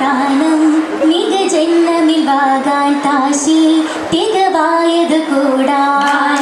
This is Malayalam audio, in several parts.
താനം മികജന്മമിൽ വാകാൻ താശി തികവായത് കൂടാനം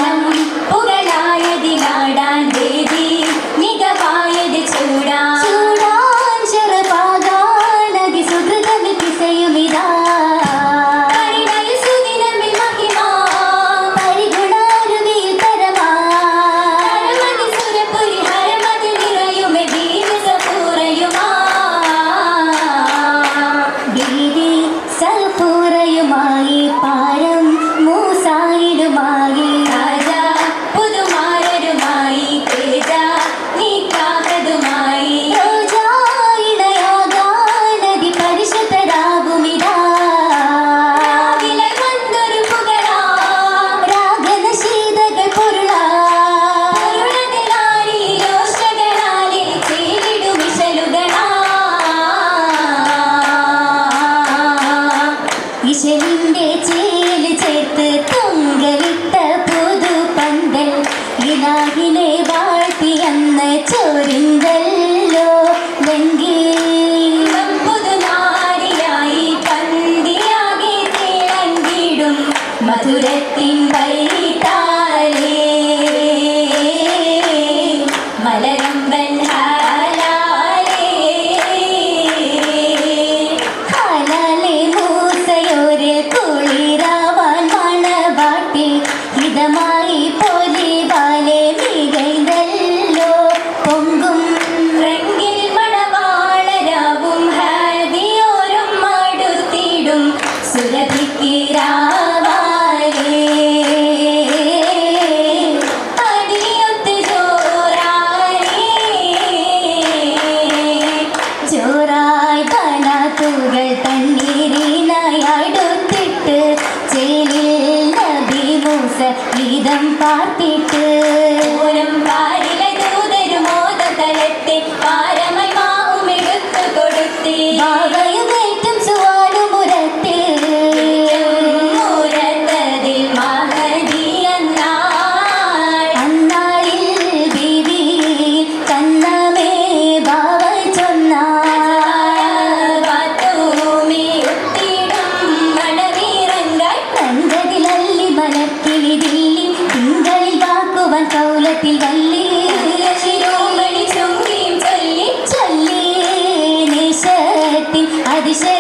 dice